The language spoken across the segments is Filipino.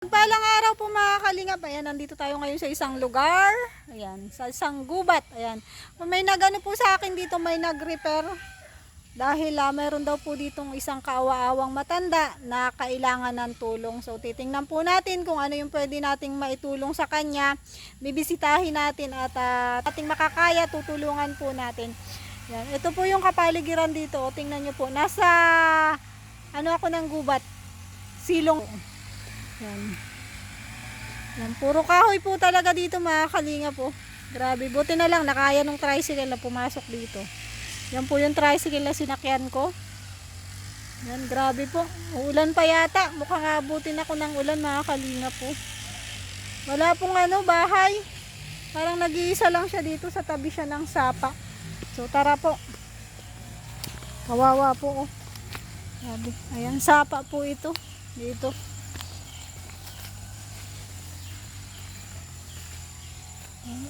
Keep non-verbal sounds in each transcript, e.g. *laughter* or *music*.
Balang araw po mga kalingap. Ayan, nandito tayo ngayon sa isang lugar. Ayan, sa isang gubat. Ayan. May nagano po sa akin dito, may nag-repair. Dahil ah, mayroon daw po ditong isang kaawa-awang matanda na kailangan ng tulong. So titingnan po natin kung ano yung pwede nating maitulong sa kanya. Bibisitahin natin at ah, ating makakaya, tutulungan po natin. Yan. Ito po yung kapaligiran dito. O, tingnan nyo po. Nasa ano ako ng gubat. Silong. Yan. Yan. Puro kahoy po talaga dito mga kalinga po. Grabe. Buti na lang nakaya nung tricycle na pumasok dito. Yan po yung tricycle na sinakyan ko. Yan. Grabe po. Ulan pa yata. Mukhang abutin ako ng ulan mga kalinga po. Wala pong ano bahay. Parang nag-iisa lang siya dito sa tabi siya ng sapa. So tara po. Kawawa po oh. Grabe. Ayan, sapa po ito. Dito.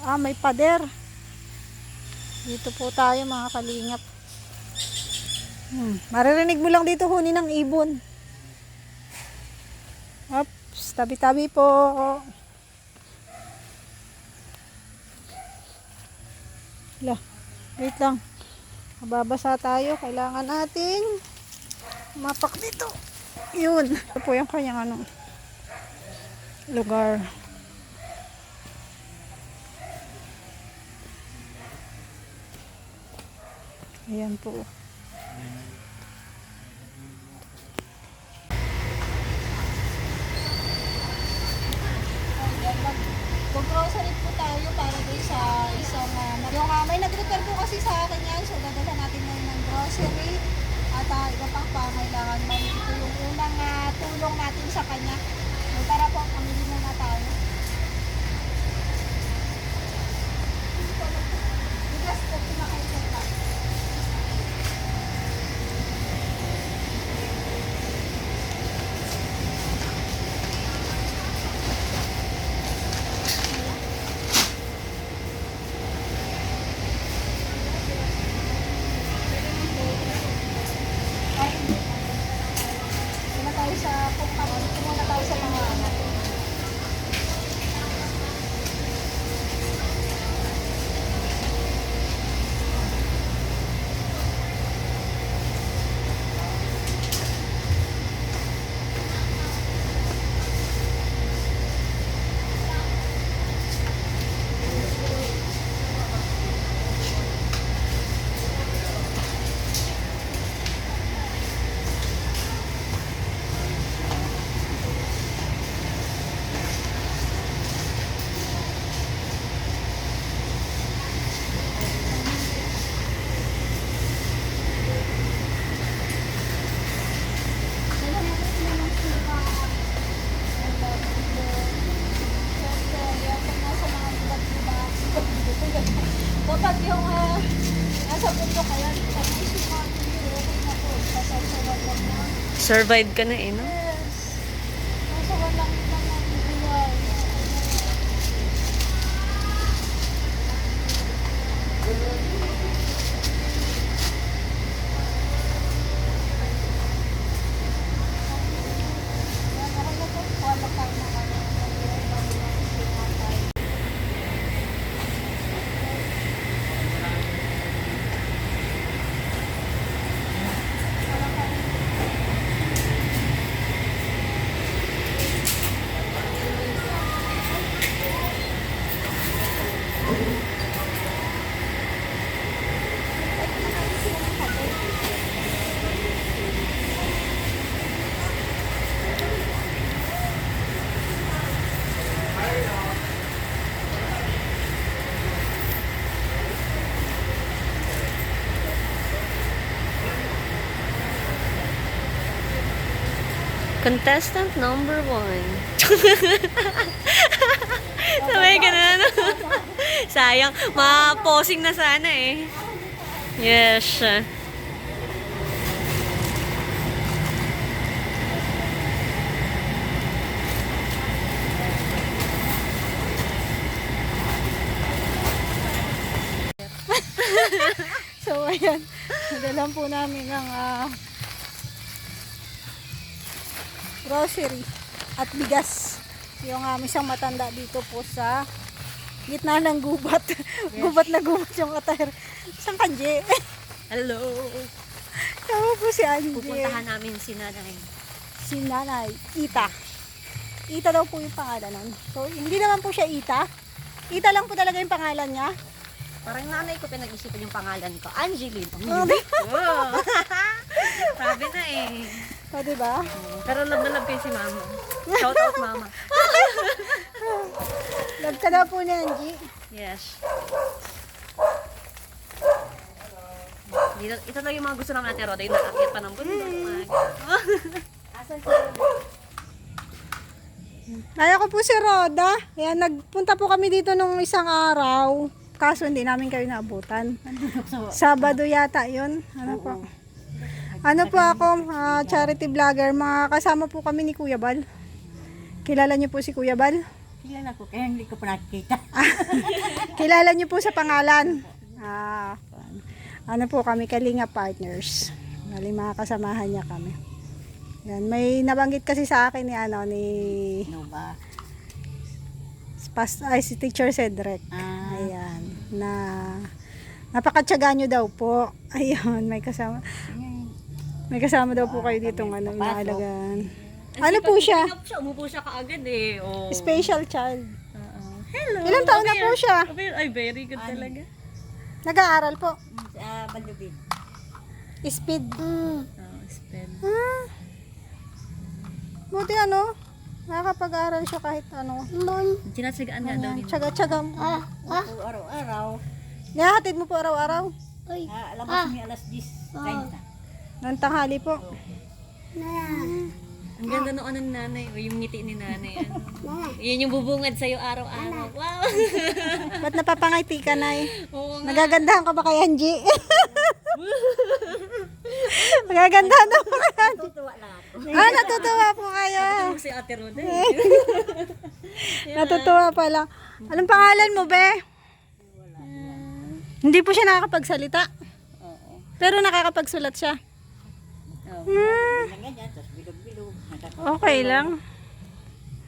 Ah, may pader. Dito po tayo mga kalingap. Hmm. Maririnig mo lang dito huni ng ibon. Oops, tabi-tabi po. Lah, wait lang. Mababasa tayo. Kailangan nating mapak dito. Yun. Ito po yung kanyang ano, lugar. Ayan po. Mag-grocery po tayo para doon sa isang uh, yung uh, may nag-repair po kasi sa akin yan. So dadala natin ngayon ng grocery. At uh, iba pang pangailangan may ito yung unang uh, tulong natin sa kanya. So tara po pamili muna tayo bigas po pinakain lang Ay, muna tayo sa kung dito muna tayo sa mga ano. Dapat yung uh, nasa bundok kaya pag may sumak, okay na po. Sasasawan lang na. Survive ka na eh, no? Contestant number one. *laughs* Sabay ka na, no? Sayang, ma-posing na sana eh. Yes. *laughs* So, ayan. Nadalan po namin ng ah, grocery at bigas. Yung um, isang matanda dito po sa gitna ng gubat. *laughs* gubat na gubat yung attire. Isang kanji. *laughs* Hello! Tama po si Angie. Pupuntahan namin si nanay. Si Nanay. Ita. Ita daw po yung pangalan nun. So, hindi naman po siya Ita. Ita lang po talaga yung pangalan niya. Parang nanay ko pinag-isipan yung pangalan ko. Angeline. *laughs* Oh! Sabi na eh. O, diba? Pero love na love yun si mama. *laughs* Shout out mama. Love ka daw po ni Angie. Yes. Dito, ito lang yung mga gusto naman natin, Roda. Yung nakakit pa ng bundok. mga- Naya *laughs* ko po si Roda. Ayan, nagpunta po kami dito nung isang araw. Kaso hindi namin kayo naabutan. Sabado yata yun. Ano po? Ano po ako, ah, charity vlogger. Mga kasama po kami ni Kuya Bal. Kilala niyo po si Kuya Bal? Kilala ko, kaya hindi ko pa nakikita. *laughs* Kilala niyo po sa pangalan? Ah, ano po kami, Kalinga Partners. Bali, mga kasamahan niya kami. Yan, may nabanggit kasi sa akin ni ano ni ba? pas, ay, si Teacher Cedric. Ah, Ayan, na napakatsaga nyo daw po. *laughs* Ayun, may kasama. yun. May kasama daw po kayo dito ng ano, inaalagaan. Ano po siya? Siya, umupo siya kaagad eh. Oh. Special child. Hello. Ilang taon na po siya? Ay, very good talaga. Nag-aaral po. Sa Balubin. Speed. Oh, spell. Ah. Buti ano, nakakapag-aaral siya kahit ano. Noon. Sinatsagaan nga daw Ayan, tsaga-tsaga. Ah, ah. Ako araw-araw. Nihahatid mo po araw-araw? Ah, alam mo kami alas 10. Kain na. Nang tanghali po. Ang ganda ng ano ni nanay, o yung ngiti ni nanay. Ano. Yan yung bubungad sa'yo araw-araw. Wow! *laughs* Ba't napapangiti ka na eh? Oo nga. Nagagandahan ka ba kay Angie? *laughs* Nagagandahan na po kay Angie. Tutuwa lang ako. Ah, natutuwa po kayo. Ito si Ate Roda. *laughs* Natutuwa pala. Anong pangalan mo, be? Hindi po siya nakakapagsalita. Oo. Pero nakakapagsulat siya. Hmm, okay lang.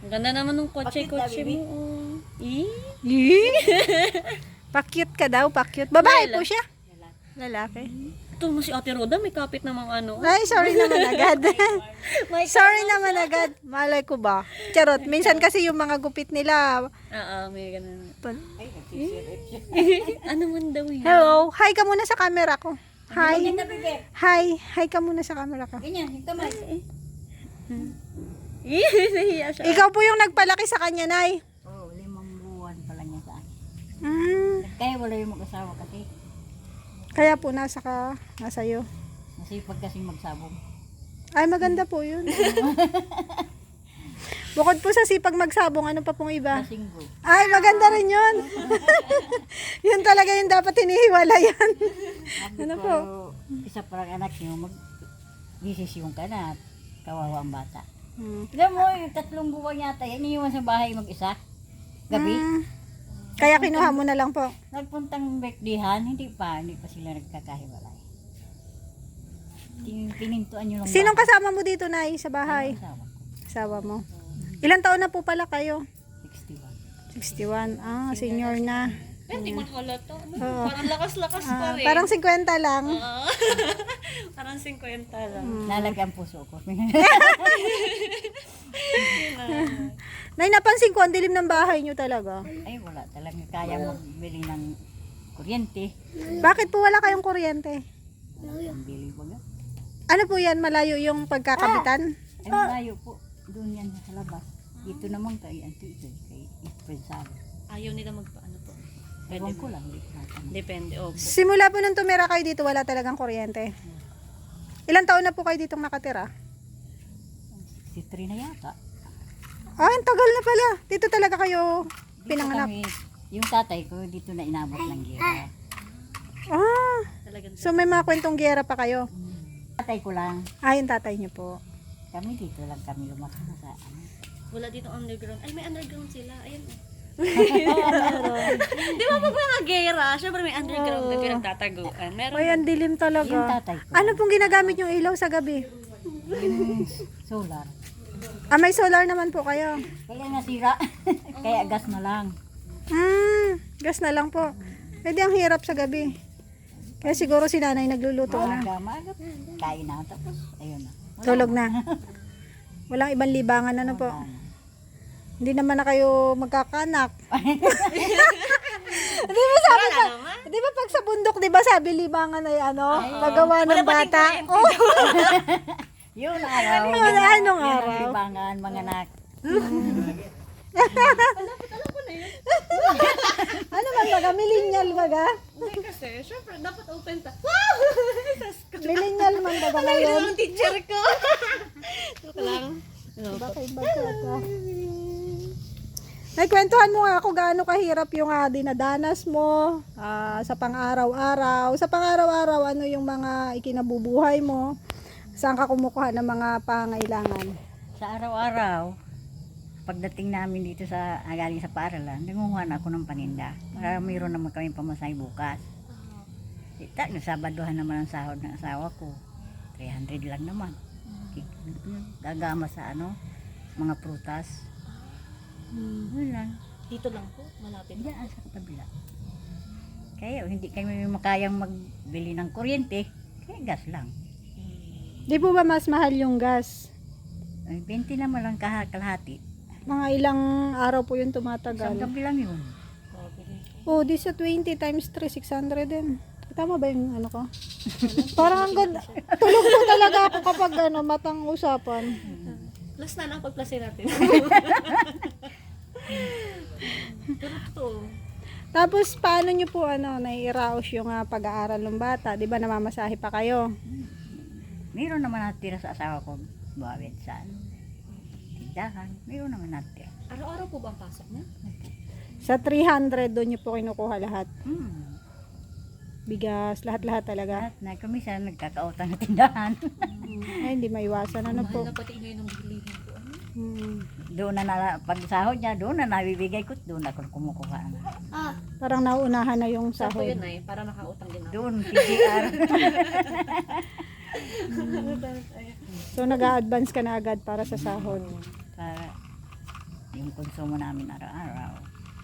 Ang ganda naman ng kotse-kotse mo. oh. Eh? *laughs* Pakyut ka daw, pakyut. Babae po siya. Lalaki. Ito mo si Ate Roda, may kapit namang ano. Ay, sorry naman *laughs* agad. *laughs* Sorry naman agad. Malay ko ba? Charot. Minsan kasi yung mga gupit nila. Oo, may ganun. Ay, ano man daw yun? Hello. Hi ka muna sa camera ko. Hi. Hi. Hi ka muna sa camera ko. Ganyan, yung kamay. Eh, *laughs* nahiya siya. Ikaw po yung nagpalaki sa kanya, Nay. Oo, oh, limang buwan pala niya sa akin. Mm, Kaya wala yung mag-asawa kasi. kaya po nasa ka, nasa iyo. Masipag kasing magsabong. Ay, maganda po yun. *laughs* Bukod po sa sipag magsabong, ano pa pong iba? Ay, maganda rin yun. *laughs* yun talaga yung dapat hinihiwalayan. Sabi Ano po? isa parang anak niyo, mag desisyon ka na kawawa ang bata. Hmm. Alam mo, yung tatlong buwan yata, yan iniwan sa bahay mag-isa. Gabi. Mm, kaya kinuha mo na lang po. Nagpuntang birthdayhan, hindi pa, hindi pa sila nagkakahiwalay. Tin- Pinintuan nyo lang Sinong kasama mo dito, Nay, sa bahay? Asawa ko, Asawa mo. Ilan taon na po pala kayo? 61. 61. Ah, senior na. Eh, Hindi man halata. No? Oo. Parang lakas-lakas pa Ah, rin. parang 50 lang. Oo. *laughs* parang 50 lang. Lalagyan puso ko. *laughs* Nay, napansin ko, ang dilim ng bahay nyo talaga. Ay, wala talaga kaya magbili ng kuryente. Bakit po wala kayong kuryente? Ang bili baga. Ano po yan, malayo yung pagkakabitan? Ay, malayo po. Doon yan sa labas. Dito naman kay Auntie Itoy, kay Prinsalo. Ayaw nila magpaano po. Ewan ko lang. Depende, opo. Simula po nung tumira kayo dito, wala talagang kuryente. Ilang taon na po kayo ditong nakatira? 63 na yata. Ah, ang tagal na pala. Dito talaga kayo Dito pinanganak. kami, yung tatay ko dito na inabot ng gira. Ah, Talagang so may mga kwentong gera pa kayo. Tatay ko lang, Ah, yung tatay niyo po. kami dito lang kami lumaki sa ano. Wala dito underground. Ay, may underground sila. Ayun. oh. Di ba pag mga gera, syempre may underground na pinagtataguan. Meron. Ay, ang dilim Yung talaga. tatay ko, Ano pong ginagamit yung ilaw sa gabi? yung solar. Ah, may solar naman po kayo. Kaya nasira. *laughs* Kaya gas na lang. Hmm, gas na lang po. Pwede ang hirap sa gabi. Kaya siguro si nanay nagluluto na. Maaga, maaga. Kain na. Tapos, ayun na. Tulog na. Walang ibang libangan ano po. Hindi naman na kayo magkakanak. *laughs* di ba sabi pa, di ba pag sa bundok, di ba sabi libangan ay ano, paggawa ng bata? Oh, *laughs* Yun araw. Yun, anong Yun ang araw? libangan, mga anak. *laughs* ano man baga, millennial baga? Hindi kasi, syempre, dapat open ta. Millennial man baga ngayon. Ang teacher ko. Ito lang. Diba kay Bagata? Nagkwentuhan mo nga ako gaano kahirap yung ah, dinadanas mo ah, sa pang-araw-araw. Sa pang-araw-araw, ano yung mga ikinabubuhay mo? Saan ka kumukuha ng mga pangailangan? Sa araw-araw, pagdating namin dito sa ah, galing sa paaralan, nangunguha na ako ng paninda. Para mayroon naman kami pamasahe bukas. Ita, nasabaduhan naman ang sahod ng asawa ko. 300 lang naman. Gagama sa ano, mga prutas. Yun lang. Dito lang po, malapit. Diyan sa kabila. Kaya hindi kami makayang magbili ng kuryente, kaya gas lang. Di po ba mas mahal yung gas? Ay, 20 naman lang kaha- kalahati. Mga ilang araw po yung Isang tumatagal. gabi lang yun. Oh, di sa 20 times 3, 600 din. Tama ba yung ano ko? *laughs* Parang ang ganda. Tulog po talaga ako kapag ano, matang usapan. Plus na lang pag-plusin natin. *laughs* Pero totoo. Tapos, paano nyo po ano, nai-raos yung ah, pag-aaral ng bata? Di ba namamasahe pa kayo? Mayroon naman natira sa asawa ko, bawit sa ano, tindahan. Mayroon naman natira. Araw-araw po ba ang pasok niya? Sa 300, doon nyo po kinukuha lahat. Hmm. Bigas, lahat-lahat talaga. At na kumisan nagkakautang na tindahan. Ay, hindi maiwasan. Ano po? Mahal na pati ngayon ng bilihin po. Ano? Hmm. Doon na, na pag sahod niya, doon na nabibigay ko, doon ako kumukuha na. Ah, Parang nauunahan na yung saan sahod. yun ay? Para nakautang din ako. Doon, PGR. *laughs* So, nag-a-advance ka na agad para sa sahod. para yung konsumo namin araw-araw.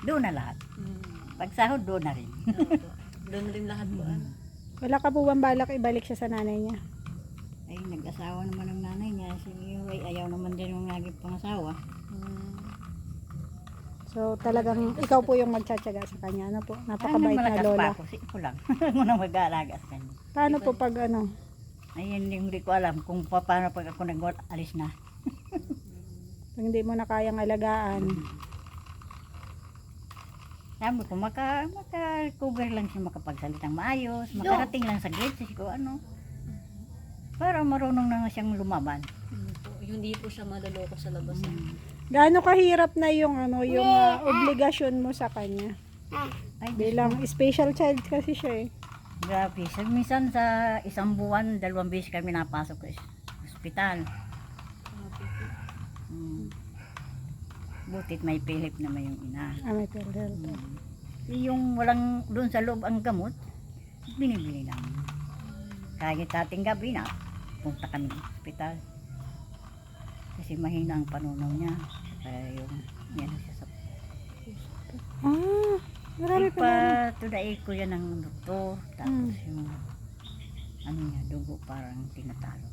Doon na lahat. Hmm. Pag sahod, doon na rin. Doon rin lahat po. Ano? Wala ka po bang balak ibalik siya sa nanay niya? Ay, nag-asawa naman ng nanay niya. Si Miway, ayaw naman din yung naging pangasawa. So, talagang ikaw po yung magtsatsaga sa kanya. Ano po? Ano Napakabait na malakas pa lola. ako, si ko lang. *laughs* Muna mag-aalaga sa kanya. Paano po pag ano? Ayun, hindi ko alam kung pa- paano pag ako nag-alis na. *laughs* Pag hindi mo na kayang alagaan. *laughs* Sabi ko, maka, maka-cover lang siya makapagsalitang maayos, makarating lang sa grade, ko ano. Para marunong na nga siyang lumaban. Hmm po. Hindi po siya maloloko sa labas. ano. Gaano kahirap na yung ano, yung ah, obligasyon mo sa kanya? Ay, Bilang special child kasi siya eh. grabe. Sa, minsan sa isang buwan, dalawang beses kami napasok sa ospital. Hmm. Butit may pilip naman yung ina. Ah, may PhilHealth. Hmm. Yung walang doon sa loob ang gamot, binibili namin. Kahit ating gabi na, punta kami sa ospital. Kasi mahina ang panunaw niya. Kaya yung, yan siya sa Ah, marami pa. pa, tudaig ko yan ng doktor. Tapos yung, ano niya, dugo parang tinatalo.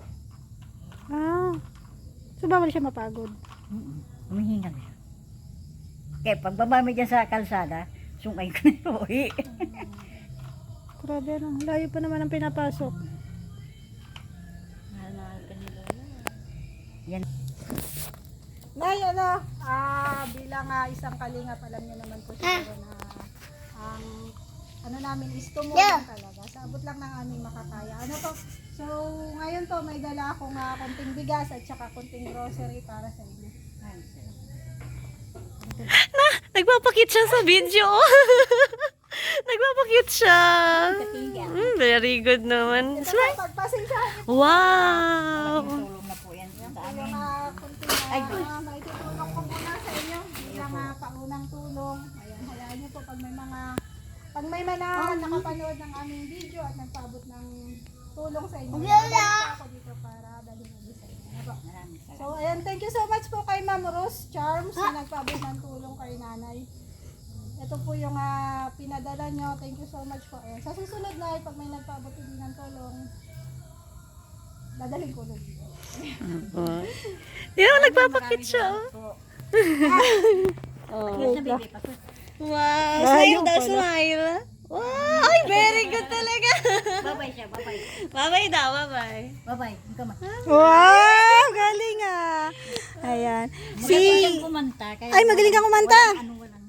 Ah. So, bawal siya mapagod. Mm Humihinga siya. Kaya pagbaba mo dyan sa kalsada, sungay ko na uwi. *laughs* Grabe, ano. Layo pa naman ang pinapasok. Mahal na mahal ka ni Lola. Yan. Nay, ano, ah, bilang ah, isang kalingap, alam niyo naman po siguro na ang ano namin is tumulong talaga. Sa abot lang ng aming makakaya. Ano po? So, ngayon to may dala akong ah, konting bigas at saka konting grocery para sa inyo. Nagpapakit siya sa video. *laughs* Nagpapakit siya. Mm, very good naman. Ito po, pagpasensyahan niyo Wow. Tulong na po yan sa po amin. yung ah, konting uh, maitutulong ko muna sa inyo bilang ah, paunang tulong. Ayan, hayaan niyo po pag may mga pag may mga nakapanood ng aming video at nagpaabot ng tulong sa inyo. Po ako dito para dalhin ulit sa inyo. Maraming salamat. So, ayan, thank you so much po kay Ma'am Rose Charms na nagpabot ng tulong kay nanay. Ito po yung ah, pinadala nyo. Thank you so much po. Ayan. Sa susunod na, pag may nagpabot din ng tulong, dadalhin ko ulit. Ba nagpapakit siya? Po. *laughs* Oh. Wow, Layo smile daw, smile. Wow, ay, very good talaga. Bye-bye siya, bye-bye. Bye-bye daw. Bye-bye. Ang kamay. Wow! Galing ah! Ayan. Magaling Si... Kaya Ay, magaling kang kumanta. Ano, walang.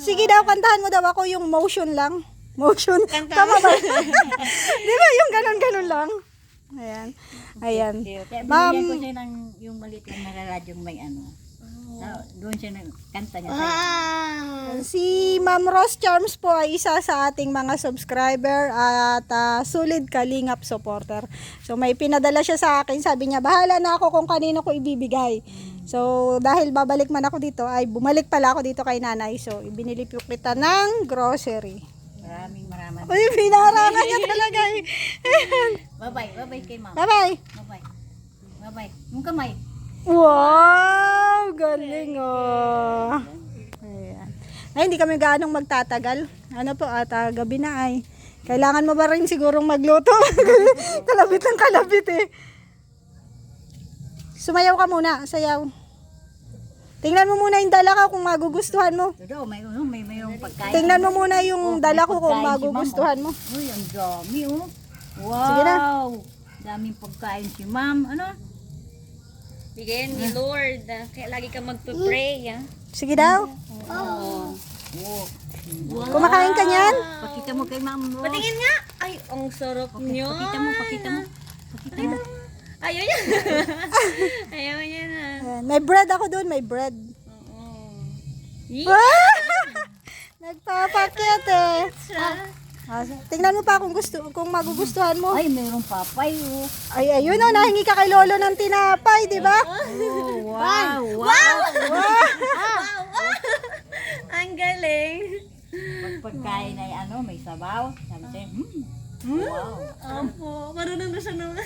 Sige daw, kantahan mo daw ako yung motion lang. Motion. Kanta Tama ba? *laughs* Di ba yung ganun-ganun lang? Ayan. Ayan. Kaya Ma'am. binigyan ko siya ng yung maliit lang na radyong may ano. So, doon siya nag kanta niya. Ah. Si Ma'am Rose Charms po ay isa sa ating mga subscriber at ah, solid kalingap supporter. So may pinadala siya sa akin, sabi niya, bahala na ako kung kanino ko ibibigay. So dahil babalik man ako dito, ay bumalik pala ako dito kay nanay. So ibinili po kita ng grocery. Maraming maraming. Uy, pinarangan niya talaga eh. *laughs* Bye-bye. Bye-bye kay ma'am. Bye-bye. Bye-bye. Bye-bye. Yung kamay. Wow! Galing oh. Ayan. Ay, hindi kami gaanong magtatagal. Ano po, at ah, gabi na ay. Kailangan mo ba rin sigurong magluto? *laughs* kalabit ng kalabit eh. Sumayaw ka muna, sayaw. Tingnan mo muna yung dala ko kung magugustuhan mo. Todo, may ano, may mayroong pagkain. Tingnan mo muna yung dala ko kung magugustuhan mo. oh. Uy, ang dami oh. Wow. Sige na. Daming pagkain si ma'am. Ano? Bigyan ni Lord. ah, Kaya lagi ka magpe-pray, ah. Sige daw. Oh. Kumakain ka niyan? Pakita mo kay ma'am. Rose. Patingin nga. Ay, ang sarap niyo. Pakita mo, pakita mo. Pakita mo. Ayaw niya. *laughs* Ayaw niya na. Ayan, May bread ako doon, may bread. Oo. Yee! *laughs* Nagpapakit eh. Ah, tingnan mo pa kung gusto, kung magugustuhan mo. Ay, mayroong papay oh. Ay, ayun o, nahingi ka kay Lolo ng tinapay, di ba? Oh, wow, wow. Ang galing. Pag pagkain ay ano, may sabaw. Sabi siya, hmm. Wow. Opo, marunong na siya naman.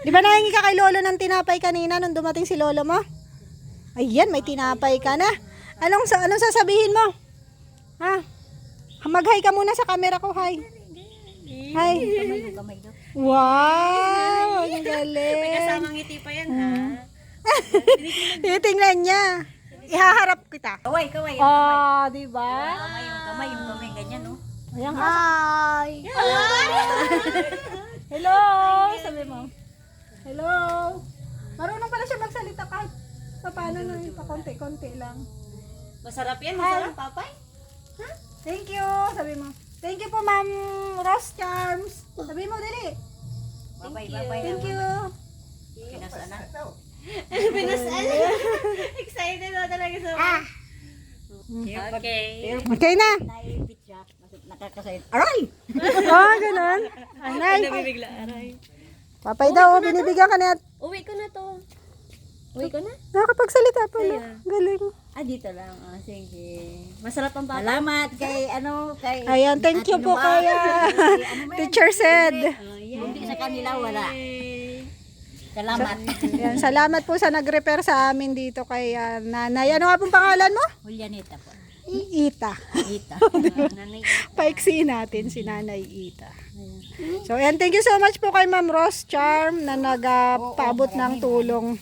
Di ba nahingi ka kay Lolo ng tinapay kanina nung dumating si Lolo mo? Ayan, may tinapay ka na. Anong, sa, anong sasabihin mo? Ha? Mag-hi ka muna sa camera ko, hi. Hi. Yung. Wow, ang May galing. kasamang ngiti pa yan, ha? *laughs* Titingnan niya. Ihaharap kita. Kaway, kaway. Oh, di ba? Kamay yung kamay, yung kamay, ganyan oh. Ayan, hi. *laughs* Hello, sabi mo. Hello. Marunong pala siya magsalita kahit pa paano na yun, pa konti-konti lang. Masarap yan, masarap, papay. Thank you, sabi mo. Thank you po, Ma'am Ross Charms. Sabi mo, dali. Babay, babay. Thank you. Kinasaan na. Pinasal. Excited na talaga sa Ah. Okay. Okay na. nakakasayit. Aray! Oh, *laughs* ganun. Anay. Nabibigla, aray. Papay daw, binibigyan ka niya. Uwi ko na to. Uwi ko na? Nakakapagsalita pala. Ayan. Galing. Ah, dito lang. Ah, sige. Masarap ang papay. Salamat kay ano, kay... Ayan, thank you po Numa. kay *laughs* *laughs* ah, Kay mo yan? Teacher said. Oh, yeah. Hindi sa kanila wala. Salamat. Ayan, salamat po sa nag-repair sa amin dito kay ah, nanay. Ano nga pong pangalan mo? Julianita po. Ita. Ita. *laughs* Nanay. Paiksiin natin si Nanay Ita. So, ayan, thank you so much po kay Ma'am Ross Charm na nagpaabot ng tulong.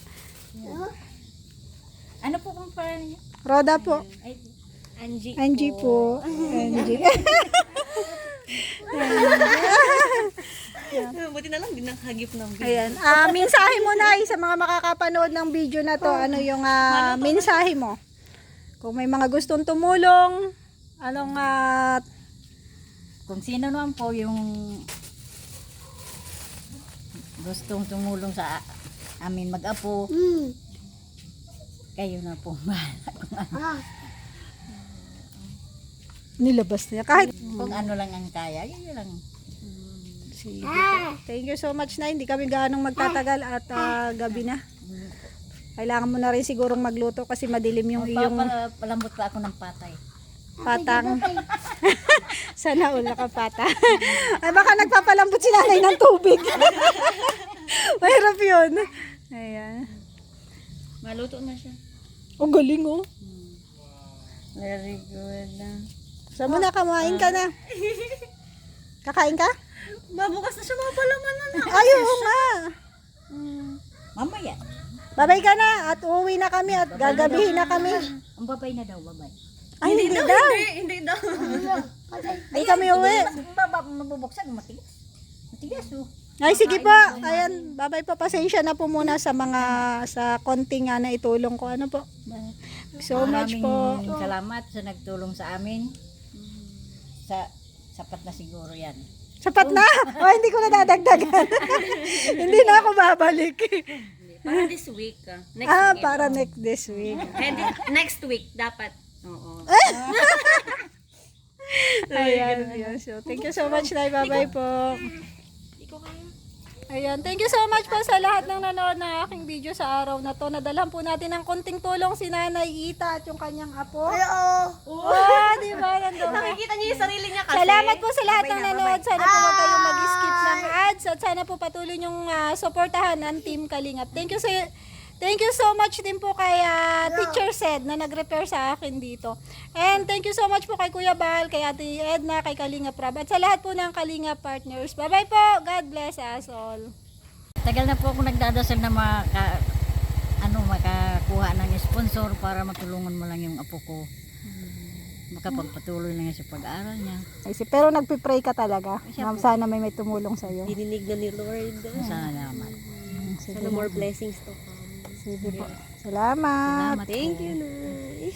Ano po kung parang niya? Roda po. Ay, Angie. Angie po. Angie. *laughs* Buti na lang, din nakagip ng video. Ayan. Ah, mensahe mo na sa mga makakapanood ng video na to. Ano yung ah, mensahe mo? Kung may mga gustong tumulong, anong ah, kung sino naman po yung gustong tumulong sa amin mag-apo, kayo na po *laughs* bahala kung ano, nilabas niya. Kahit kung ano lang ang kaya, yun lang. Sige po. Thank you so much na hindi kami ganong magtatagal at ah, gabi na. Kailangan mo na rin sigurong magluto kasi madilim yung iyong Papalambot pa ako ng patay. patang. *laughs* Sana all nakapata. Ay baka nagpapalambot si nanay ng tubig. *laughs* Mahirap yun. Ayan. Maluto na siya. Oh, galing oh. Very good. Saan mo na, kumain ka na. *laughs* Kakain ka? Mabukas na siya mga palaman na na. Ay, oo nga. Mamaya. Babay ka na at uuwi na kami at gagabihin na kami. Ang babay na daw, babay. Ay, hindi, daw. Hindi, hindi daw. Hindi kami uwi. Mabubuksan, matigas. Matigas, oh. Ay, sige po. Ayan, babay po. Pasensya na po muna sa mga, sa konting nga na itulong ko. Ano po? So much Maraming po. salamat sa nagtulong sa amin. Sa sapat na siguro yan. Sapat na. *laughs* O, hindi ko na dadagdagan. *laughs* hindi na ako babalik. Para this week. ah. Next ah, week. para next this week. Hindi, next week, dapat. Oo. *laughs* Ayan, ayan. So, thank you so much, Nay. Bye-bye po. Ayan, thank you so much po sa lahat ng nanood ng aking video sa araw na to. Nadalhan po natin ng konting tulong si Nanay Ita at yung kanyang apo. Ay, oo. Oh, di ba? Nandun. Nakikita niyo yung sarili niya kasi. Salamat po sa lahat ng nanood. Sana po huwag kayong mag-skip ng ads at sana po patuloy niyong ah, suportahan ang Team Kalingap. Thank you sa Thank you so much din po kay ah, Teacher Sed na nag-repair sa akin dito. And thank you so much po kay Kuya Bal, kay Ate Edna, kay Kalingap Rab at sa lahat po ng Kalingap partners. Bye-bye po. God bless us all. Tagal na po ako nagdadasal na maka, ano, makakuha ng sponsor para matulungan mo lang yung apo ko. Makapagpatuloy lang yan sa pag-aaral niya. Ay, si- pero nagpipray ka talaga. Ma'am, sana may may tumulong sa iyo. Dininig na ni Lord. Salamat. Sana more blessings to come. Sige po. Salamat. Salamat Thank po. you, Nay.